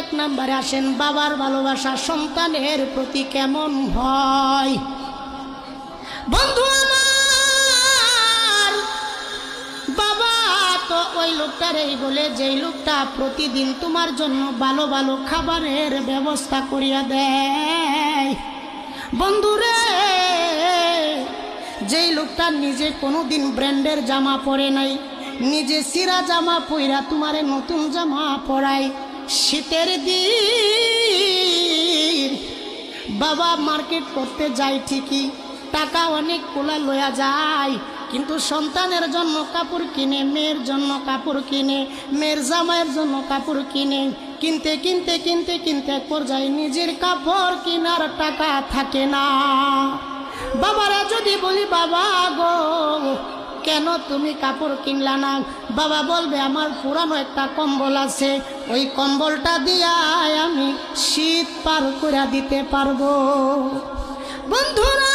এক নাম্বারে আসেন, বাবার ভালোবাসা সন্তানের প্রতি কেমন হয়? বন্ধু আমার, বাবা তো ওই লোকটারই বলে, যেই লোকটা প্রতিদিন তোমার জন্য ভালো ভালো খাবারের ব্যবস্থা করিয়া দেয়। বন্ধুরে যেই লোকটা নিজে কোনোদিন ব্র্যান্ডের জামা পরে নাই, নিজে সিরা জামা পইরা তোমারে নতুন জামা পরায় শীতের দিন। বাবা মার্কেট করতে যায় ঠিকই, টাকা অনেক কোলা লয়া যায়। কিন্তু সন্তানের জন্য কাপড় কিনে, মেয়ের জন্য কাপড় কিনে, মেয়ের জামাইয়ের জন্য কাপড় কিনে। কিনতে কিনতে কিনতে কিনতে পর্যায়ে নিজের কাপড় কেনার টাকা থাকে না। বাবারা যদি বলি, বাবা গো কেন তুমি কাপড় কিনলা না? বাবা বলবে, আমার পুরানো একটা কম্বল আছে। ওই কম্বলটা দিয়া আমি শীত পার করে দিতে পারব। বন্ধুরা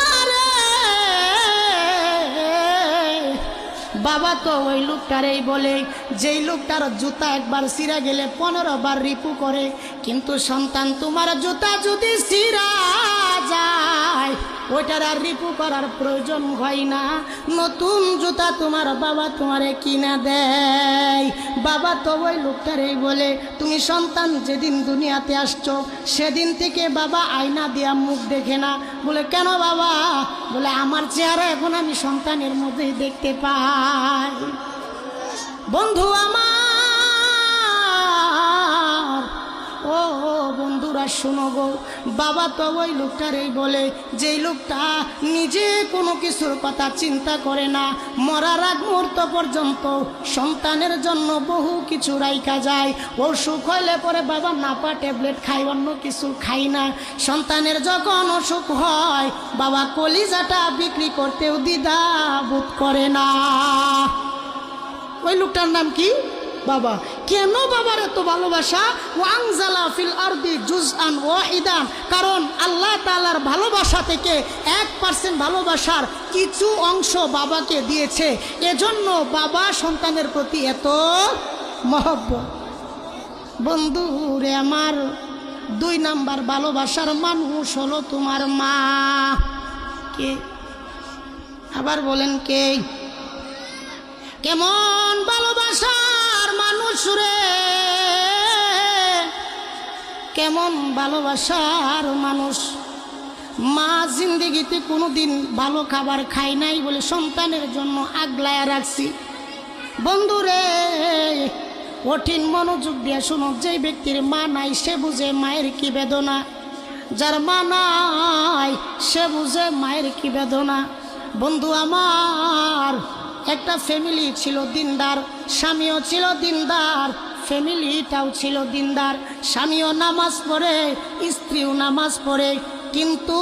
বাবা তো ওই লোকটারেই বলে, যেই লোকটার জুতা একবার সিরা গেলে পনেরো বার রিপু করে, কিন্তু সন্তান তোমার জুতা যদি সিরা যায় ওইটার আর রিপু করার প্রয়োজন হয় না। নতুন জুতা তোমার বাবা তোমারে কিনা দেয়। বাবা তো ওই লোকটারেই বলে, তুমি সন্তান, যেদিন দুনিয়াতে আসছো, সেদিন থেকে বাবা আয়না দিয়া মুখ দেখে না। বলে, কেন বাবা? বলে, আমার চেহারা এখন আমি সন্তানের মধ্যেই দেখতে পাই। বন্ধু আমার ও বন্ধুরা, শোনো গো। বাবা তো ওই লোকটারই বলে, যেই লোকটা নিজে কোনো কিছুর কথা চিন্তা করে না, মরার আগ মুহূর্ত পর্যন্ত সন্তানের জন্য বহু কিছু রাইকা যায়। অসুখ হলে পরে বাবা নাপা ট্যাবলেট খাই অন্য কিছু খাই না। সন্তানের যখন অসুখ হয়, বাবা কলিজাটা বিক্রি করতেও দ্বিধা বোধ করে না। ওই লোকটার নাম কি? বাবা, কেন বাবার এত ভালোবাসা? ওয়াংজালা ফিল আরদি জুজ আন ওয়াহিদান। কারণ আল্লাহ তালার ভালোবাসা থেকে এক পার্সেন্ট ভালোবাসার কিছু অংশ বাবাকে দিয়েছে। এজন্য বাবা সন্তানের প্রতি এত মহব্বত। বন্ধু রে আমার, দুই নাম্বার ভালোবাসার মানুষ হলো তোমার মা। কে? আবার বলেন কে? কেমন ভালোবাসার কেমন ভালোবাসার মানুষ। মা জিন্দিগিতে কোনোদিন ভালো খাবার খাই নাই বলে সন্তানের জন্য আগলায়া রাখছি। বন্ধুরে, কঠিন মনোযোগ দিয়ে শোনো যে ব্যক্তির মা নাই, সে বুঝে মায়ের কি বেদনা। যার মা নাই, সে বুঝে মায়ের কি বেদনা। বন্ধু আমার, একটা ফ্যামিলি ছিল দিনদার, স্বামীও ছিল দিনদার ফ্যামিলিটাও ছিল দিনদার। স্বামীও নামাজ পড়ে, স্ত্রীও নামাজ পড়ে। কিন্তু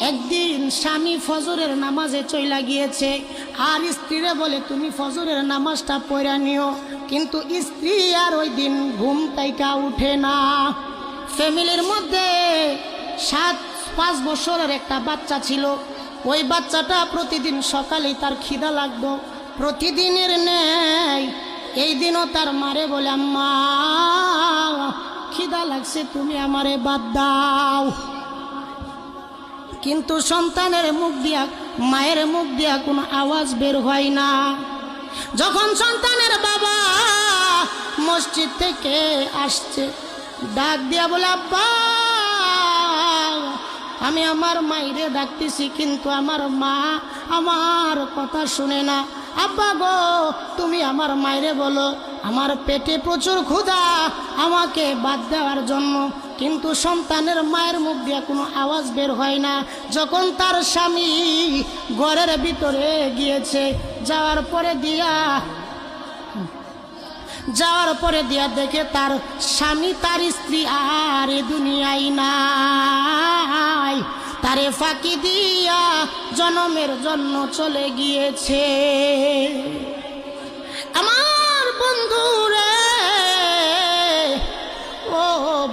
একদিন স্বামী ফজরের নামাজে চইলা গিয়েছে। আর স্ত্রীরে বলে, তুমি ফজরের নামাজটা পড়া নিও। কিন্তু স্ত্রী আর ওই দিন ঘুম তাইকা উঠে না। ফ্যামিলির মধ্যে সাত, পাঁচ বছরের একটা বাচ্চা ছিল। ওই বাচ্চাটা প্রতিদিন সকালেই তার খিদা লাগতো। প্রতিদিনের নেয় এই দিনও তার মারে বলে, আম্মা, খিদা লাগছে, তুমি আমারে বাদ দাও। কিন্তু সন্তানের মুখ দিয়া, মায়ের মুখ দিয়া কোনো আওয়াজ বের হয় না। যখন সন্তানের বাবা মসজিদ থেকে আসছে, ডাক দিয়া বলে, আব্বা, আমি আমার মাইরে ডাকতেছি, কিন্তু আমার মা আমার কথা শুনে না। আব্বা গো, তুমি আমার মাইরে বলো, আমার পেটে প্রচুর ক্ষুধা, আমাকে বাদ দেওয়ার জন্য কিন্তু সন্তানের মায়ের মুখ দিয়ে কোনো আওয়াজ বের হয় না। যখন তার স্বামী ঘরের ভিতরে গিয়েছে, যাওয়ার পরে দিয়া, যাওয়ার পরে দিয়া দেখে তার স্বামী, তার স্ত্রী আর এ দুনিয়ায় নাই। তারে ফাঁকি দিয়া জনমের জন্য চলে গিয়েছে। আমার বন্ধুরে, ও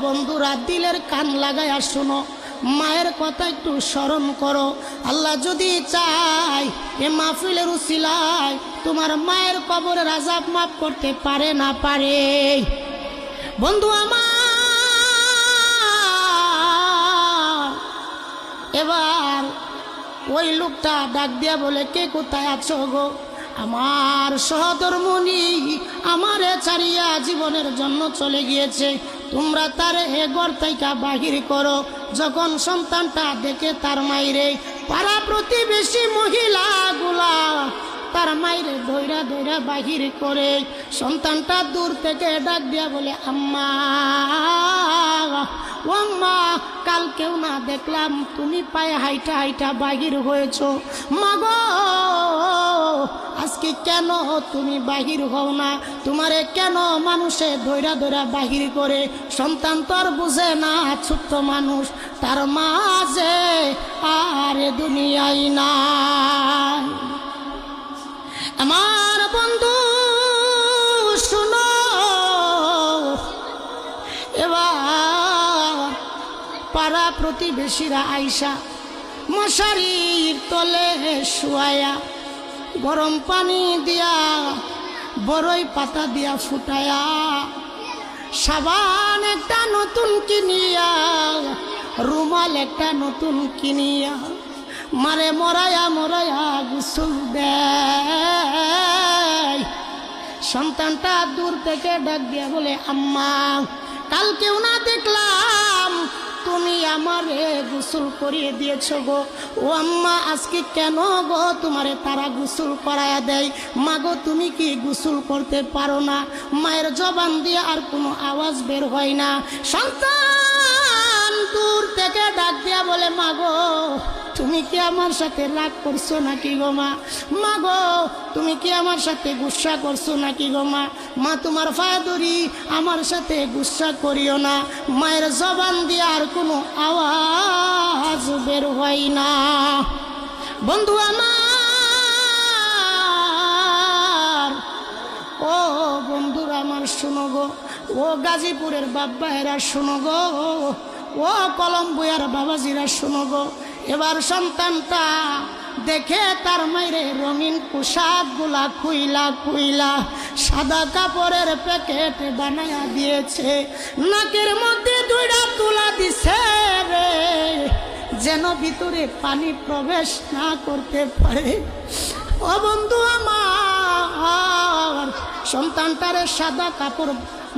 বন্ধুরা, দিলের কান লাগায়া শুনো, মায়ের কথা একটু স্মরণ করো। আল্লাহ যদি চাই এ মাহফিলের উসিলায় তোমার মায়ের কবরের আজাব মাফ করতে পারে না পারে। বন্ধু আমার এবার ওই লোকটা ডাক দিয়া বলে, কে কোথায় আছো গো? আমার সহধর্মণি আমারে ছাড়িয়া জীবনের জন্য চলে গিয়েছে। তোমরা তার এ ঘর থেকে বাহির করো। যখন সন্তানটা দেখে তার মাইরে, পাড়া প্রতিবেশী মহিলা মহিলাগুলা তার মাইরে ধৈরা ধৈরা বাহির করে। সন্তানটা দূর থেকে ডাক দিয়া বলে, আম্মা ও আম্মা কাল না দেখলাম, তুমি পায়ে হাইটা হাইটা বাহির হয়েছ। আজকে কেন তুমি বাহির হও না? তোমারে কেন মানুষে ধৈরা ধৈরা বাহির করে? সন্তান তো আর বুঝে না, ছোট্ট মানুষ। তার মাঝে আর এ দুনিয়ায় নাই। আমার প্রতিবেশীরা আইসা মশারির তলে শুয়ায়া গরম পানি দিয়া বড়ই পাতা দিয়া ফুটায়া, সাবান একটা নতুন কিনিয়া, রুমাল একটা নতুন কিনিয়া, মারে মরায়া মরায়া গুসল দেয়। সন্তানটা দূর থেকে ডাক দিয়া বলে, আম্মা কাল কেউ না দেখলাম তুমি আমারে গোসল করিয়ে দিয়েছ গো। ও আম্মা, আজকে কেন গো তোমারে তারা গোসল করায়া দেয়? মা গো তুমি কি গোসল করতে পারো না? মায়ের জবান দিয়ে আর কোনো আওয়াজ বের হয় না। সন্তান! দূর থেকে ডাক দিয়া বলে, মা গো, তুমি কি আমার সাথে রাগ করছ নাকি গো মা? মা গো, তুমি কি আমার সাথে গুসা করছ নাকি গো মা? মা, তোমার ফায়াদুরি আমার সাথে গুসা করিও না। মায়ের জবান দিয়ে আর কোনো আওয়াজ বের হয় না। বন্ধু আমার, ও বন্ধুরা আমার, শুনো গো। ও গাজীপুরের বাব্বা এরা শুনো গো। ও কলম্বুয়ার বাবাজিরা শুনো গো, এবার সন্তানটা দেখে তার মাইরে রঙিন পোশাকগুলা খুইলা খুইলা সাদা কাপড়ের প্যাকেট বানায়া দিয়েছে। নাকের মধ্যে দুইটা তুলা দিছে রে, যেন ভিতরে পানি প্রবেশ না করতে পারে। ও বন্ধু আমার, সন্তানটারে সাদা কাপড়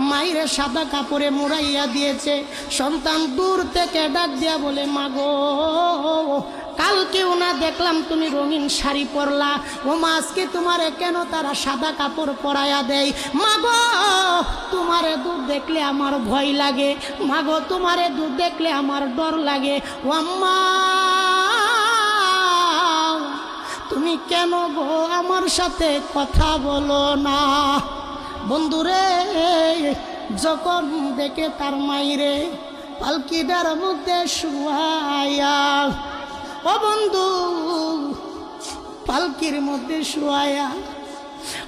মাইরে সাদা কাপড়ে মুড়াইয়া দিয়েছে। সন্তান দূর থেকে ডাক দিয়া বলে মাগো কালকেও না দেখলাম তুমি রঙিন শাড়ি পরলা। ও মা, আজকে তোমারে কেন তারা সাদা কাপড় পরাইয়া দেয়? মাগো তোমারে দুধ দেখলে আমার ভয় লাগে। মাগো তোমারে দুধ দেখলে আমার ডর লাগে। ও তুমি কেন গো আমার সাথে কথা বলো না? বন্ধুরে, যখন দেখে তার মাইরে পালকিটার মধ্যে শুয়াইয়া ও বন্ধু, পালকির মধ্যে শুয়াইয়া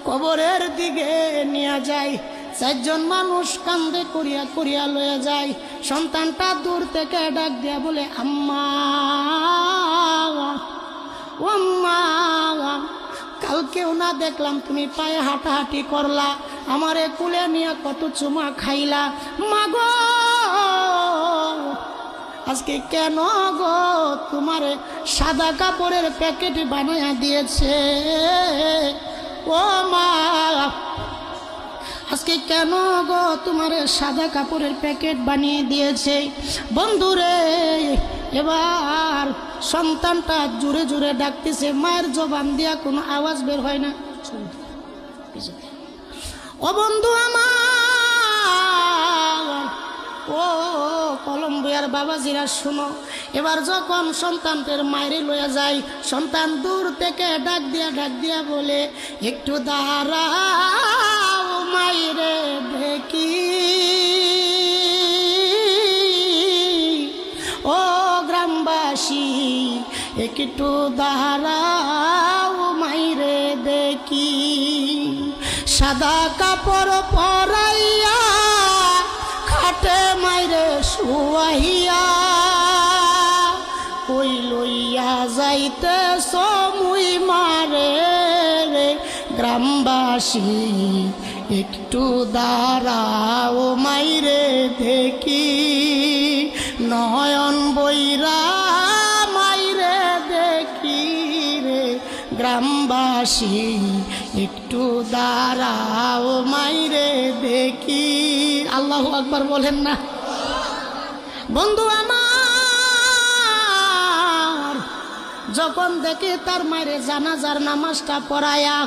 কবরের দিকে নিয়ে যায়। চারজন মানুষ কান্দে করিয়া করিয়া লয়ে যায়। সন্তানটা দূর থেকে ডাক দিয়া বলে, আম্মা আম্মা কালকেও না দেখলাম তুমি পায়ে হাঁটাহাঁটি করলা। আমারে কুলে নিয়ে কত চুমা খাইলা। মাগো, আজকে কেন গো তোমার সাদা কাপড়ের প্যাকেট বানাইয়া দিয়েছে? ও মা আজকে কেন গো তোমার সাদা কাপড়ের প্যাকেট বানিয়ে দিয়েছে? বন্ধুরে, এবার সন্তানটা জুড়ে জুড়ে ডাকতেছে, মায়ের জবান দিয়া কোনো আওয়াজ বের হয় না। ও বন্ধু আমার, ও কলম্বিয়ার বাবাজিরা, শুনো, এবার যখন সন্তানদের মায়েরে লইয়া যায়, সন্তান দূর থেকে ডাক দিয়া ডাক দিয়া বলে, একটু দাঁড়াও একটু দাঁড়াও মাইরে দেখি। সাদা কাপড় পরাইয়া খাটে মাইরে শুয়াইয়া কই লইয়া যাইতে সমুই মারে রে গ্রামবাসী? একটু দাঁড়াও মাইরে দেখি। নয়ন বৈরা গ্রামবাসী একটু দাঁড়াও মাইরে দেখি। আল্লাহ আকবার বলেন না। বন্ধু আমার, যখন দেখে তার মায়ের জানাজার নামাজটা পড়ায়া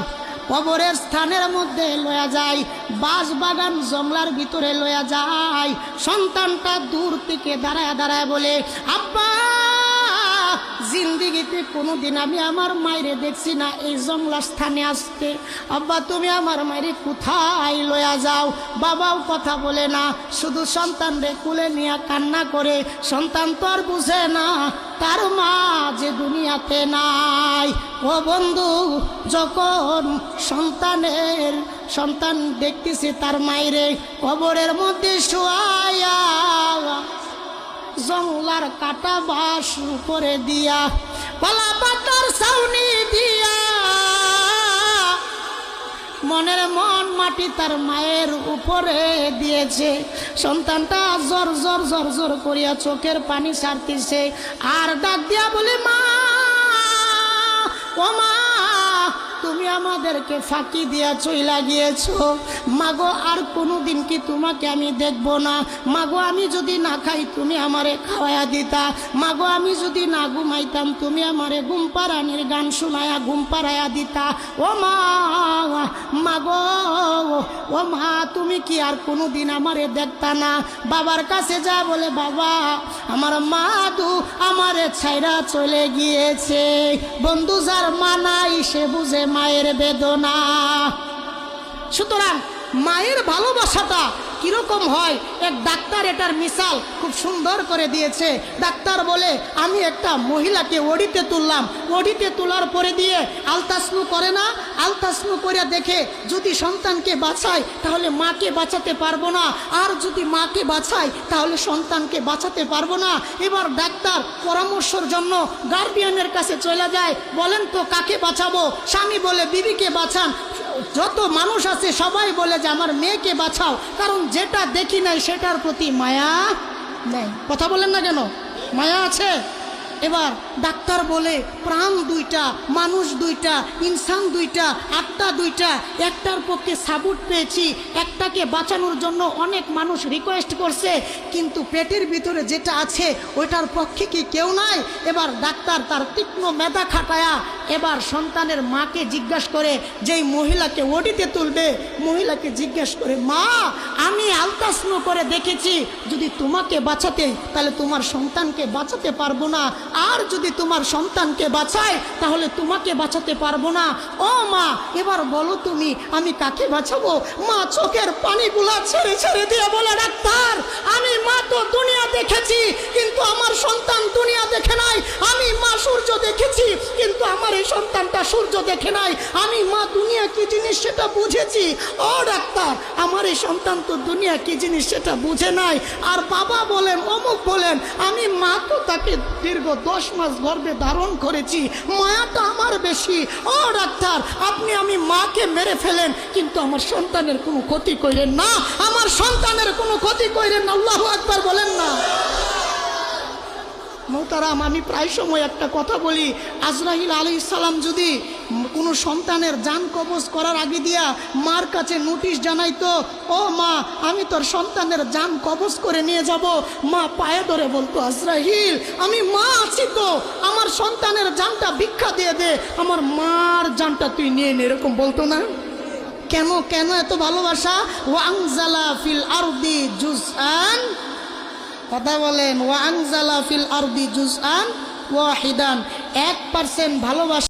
কবরের স্থানের মধ্যে লয়া যায়, বাঁশ বাগান জংলার ভিতরে লয়া যায়, সন্তানটা দূর থেকে দাঁড়ায় দাঁড়ায় বলে, আব্বা জিন্দিগিতে কোনোদিন আমি আমার মায়েরে দেখছি না, এই জংলা স্থানে আসতে। আব্বা, তুমি আমার মায়েরে কোথায় লয়া যাও? বাবাও কথা বলে না, শুধু সন্তান রে কুলে নিয়ে কান্না করে। সন্তান তো আর বুঝে না, তার মা যে দুনিয়াতে নাই। ও বন্ধু, যখন সন্তানের, সন্তান দেখতেছে তার মায়েরে কবরের মধ্যে শোয়ায়া জংলার কাটা বাস উপরে দিয়া কলা পাতার ছাউনি দিয়া। মনের মন মাটি তার মায়ের উপরে দিয়েছে। সন্তানটা জর জর জর জর করিয়া চোখের পানি ছাড়তেছে আর ডাক দিয়া বলে, মা মা তুমি আমাদেরকে ফাঁকি দিয়া চইলা গিয়েছ। মাগো, আর কোনোদিন কি তোমাকে আমি দেখব না? মাগো, আমি যদি না খাই, তুমি আমারে খাওয়াইয়া দিতা। মাগো, আমি যদি না ঘুমাইতাম, তুমি আমারে ঘুম পাড়ানির গান শোনায়া ঘুম পাড়াইয়া দিতা। ও মা, মাগো ও মা তুমি কি আর কোনো দিন আমারে দেখতা না? বাবার কাছে যা বলে, বাবা, আমার মা দু আমারে ছাইরা চলে গিয়েছে। বন্ধু যার মা নাই, সে বুঝে মায়ের বেদনা। সুতরাং মায়ের ভালোবাসাটা কীরকম হয়? এক ডাক্তার এটার মিসাল খুব সুন্দর করে দিয়েছে। ডাক্তার বলে, আমি একটা মহিলাকে ওড়িতে তুললাম। ওড়িতে তোলার পরে দিয়ে আলতাসনু করে না। আলতাসনু করে দেখে যদি সন্তানকে বাঁচায়, তাহলে মাকে বাঁচাতে পারব না। আর যদি মাকে বাঁচায়, তাহলে সন্তানকে বাঁচাতে পারব না। এবার ডাক্তার পরামর্শর জন্য গার্ডিয়ানের কাছে চলে যায়। বলেন তো, কাকে বাঁচাবো? স্বামী বলে, বিবিকে বাঁচান। যত মানুষ আছে, সবাই বলে যে, আমার মেয়েকে বাঁচাও। কারণ যেটা দেখি নাই সেটার প্রতি মায়া নেই। কথা বলেন না কেন? মায়া আছে? এবার ডাক্তার বলে প্রাণ দুইটা, মানুষ দুইটা, ইনসান দুইটা, আত্মা দুইটা, একটার পক্ষে সাপোর্ট পেয়েছি, একটাকে বাঁচানোর জন্য অনেক মানুষ রিকোয়েস্ট করছে, কিন্তু পেটের ভিতরে যেটা আছে ওইটার পক্ষে কি কেউ নাই? এবার ডাক্তার তার তীক্ষ্ণ মেধা খাটায়া এবার সন্তানের মাকে জিজ্ঞাসা করে, যেই মহিলাকে ওডিতে তুলবে? মহিলাকে জিজ্ঞেস করে, মা, আমি আলতাসনো করে দেখেছি, যদি তোমাকে বাঁচাতে, তাহলে তোমার সন্তানকে বাঁচাতে পারব না। আর যদি তোমার সন্তানকে বাঁচায়, তাহলে তোমাকে বাঁচাতে পারব না। ও মা, এবার বলো তুমি, আমি কাকে বাঁচাবো? মা চোখের পানিগুলা ছেড়ে ছেড়ে দিয়ে বলে, ডাক্তার, আমি মা তো দুনিয়া দেখেছি, কিন্তু আমার সন্তান দুনিয়া দেখে নাই। আমি মা সূর্য দেখেছি, কিন্তু আমার এই সন্তানটা সূর্য দেখে নাই। আমি মা দুনিয়া কি জিনিস সেটা বুঝেছি? ও ডাক্তার, আমার এই সন্তান তো দুনিয়া কি জিনিস সেটা বুঝে নাই। আর বাবা বলেন, অমুক বলেন, আমি মা তো তাকে দীর্ঘ দশ মাস গর্বে ধারণ করেছি, মায়াটা আমার বেশি। ও ডাক্তার, আপনি আমি মাকে মেরে ফেলেন, কিন্তু আমার সন্তানের কোনো ক্ষতি করেন না। আমার সন্তানের কোনো ক্ষতি করেন না, আল্লাহ একবার বলেন না। মোতারাম আমি প্রায় সময় একটা কথা বলি। আজরাহিল আলী ইসালাম যদি কোনো সন্তানের যান কবজ করার আগে দিয়া মার কাছে নোটিশ জানাইতো ও মা, আমি তোর সন্তানের যান কবজ করে নিয়ে যাব। মা পায়ে ধরে বলতো আজরাহিল আমি মা আছি তো, আমার সন্তানের জানটা ভিক্ষা দিয়ে দে, আমার মার জানটা তুই নিয়ে নে, এরকম বলতো না? কেন কেন এত ভালোবাসা? ওয়াংজালা ফিল আরদি জুজআন কথা বলেন ওয়াংজালা ফিল আরবি জুজ আন ওয়াহিদান। এক পার্সেন্ট ভালোবাসা